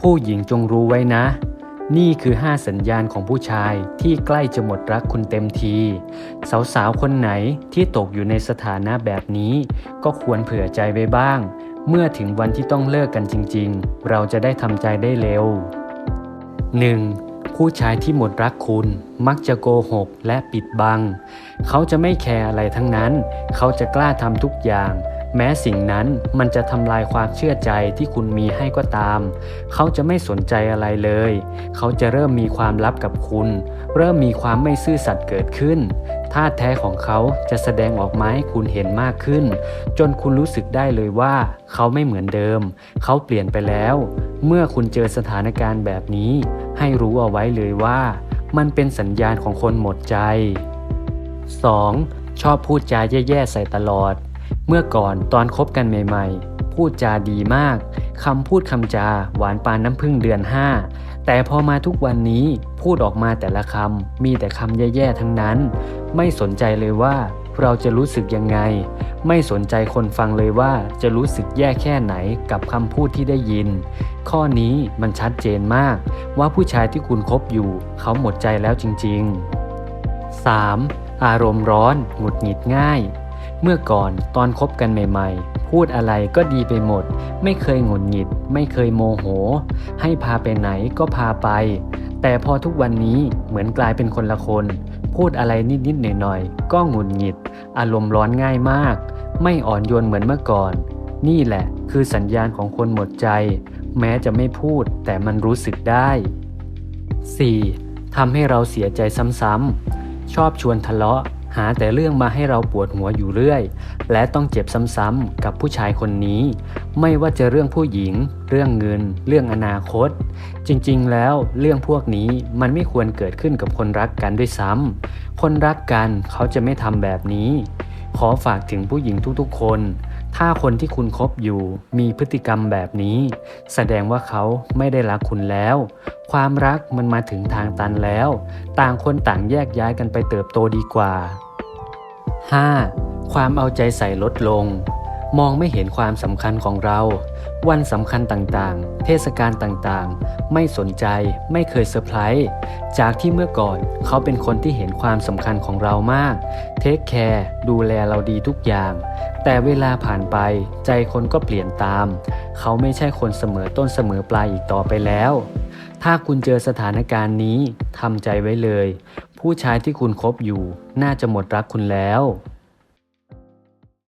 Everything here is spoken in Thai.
ผู้หญิงจงรู้ไว้นะ นี่คือ 5 สัญญาณของผู้ชายที่ใกล้จะหมดรักคุณเต็มที สาวๆ คนไหนที่ตกอยู่ในสถานะแบบนี้ ก็ควรเผื่อใจไว้บ้าง เมื่อถึงวันที่ต้องเลิกกันจริง ๆ เราจะได้ทำใจได้เร็ว 1. ผู้ชายที่หมดรักคุณมักจะโกหกและปิดบัง เขาจะไม่แคร์อะไรทั้งนั้น เขาจะกล้าทำทุกอย่าง แม้สิ่งนั้นมันจะทำลายความเชื่อใจที่คุณมีให้ก็ตาม เขาจะไม่สนใจอะไรเลย เขาจะเริ่มมีความลับกับคุณ เริ่มมีความไม่ซื่อสัตย์เกิดขึ้นท่าแท้ของเขาจะแสดงออกมาให้คุณเห็นมากขึ้น จนคุณรู้สึกได้เลยว่า เขาไม่เหมือนเดิม เขาเปลี่ยนไปแล้ว เมื่อคุณเจอสถานการณ์แบบนี้ ให้รู้เอาไว้เลยว่า มันเป็นสัญญาณของคนหมดใจ 2. ชอบพูดจาแย่ๆใส่ตลอด เมื่อก่อนตอนคบกันใหม่ ๆ พูดจาดีมากคำพูดคำจาหวานปานน้ำพึ่งเดือน 5 แต่พอมาทุกวันนี้พูดออกมาแต่ละคำมีแต่คำแย่ๆทั้งนั้น ไม่สนใจเลยว่าเราจะรู้สึกยังไง ไม่สนใจคนฟังเลยว่าจะรู้สึกแย่แค่ไหนกับคำพูดที่ได้ยิน ข้อนี้มันชัดเจนมาก ว่าผู้ชายที่คุณคบอยู่ เขาหมดใจแล้วจริง ๆ 3. อารมณ์ร้อน หงุดหงิดง่าย เมื่อก่อนตอนคบกันใหม่ๆ พูดอะไรก็ดีไปหมด ไม่เคยหงุดหงิด ไม่เคยโมโห ให้พาไปไหนก็พาไป แต่พอทุกวันนี้เหมือนกลายเป็นคนละคน พูดอะไรนิดๆหน่อยๆ ก็หงุดหงิด อารมณ์ร้อนง่ายมาก ไม่อ่อนโยนเหมือนเมื่อก่อน นี่แหละคือสัญญาณของคนหมดใจ แม้จะไม่พูดแต่มันรู้สึกได้ 4. ทำให้เราเสียใจซ้ำๆชอบชวนทะเลาะ หาแต่เรื่องมาให้เราปวดหัวอยู่เรื่อย และต้องเจ็บซ้ำๆกับผู้ชายคนนี้ ไม่ว่าจะเรื่องผู้หญิง เรื่องเงิน เรื่องอนาคต จริงๆ แล้วเรื่องพวกนี้มันไม่ควรเกิดขึ้นกับคนรักกันด้วยซ้ำคนรักกันเขาจะไม่ทำแบบนี้ ขอฝากถึงผู้หญิงทุกๆ คน ถ้าคนที่คุณคบอยู่มีพฤติกรรมแบบนี้ แสดงว่าเขาไม่ได้รักคุณแล้วความรักมันมาถึงทางตันแล้ว ต่างคนต่างแยกย้ายกันไปเติบโตดีกว่า 5. ความเอาใจใส่ลดลง มองไม่เห็นความสำคัญของเรา วันสำคัญต่างๆ เทศกาลต่างๆ ไม่สนใจ ไม่เคยเซอร์ไพรส์ จากที่เมื่อก่อนเขาเป็นคนที่เห็นความสำคัญของเรามาก เทคแคร์ ดูแลเราดีทุกอย่าง แต่เวลาผ่านไป ใจคนก็เปลี่ยนตาม เขาไม่ใช่คนเสมอต้นเสมอปลายอีกต่อไปแล้ว ถ้าคุณเจอสถานการณ์นี้ทำใจไว้เลย ผู้ชายที่คุณคบอยู่น่าจะหมดรักคุณแล้ว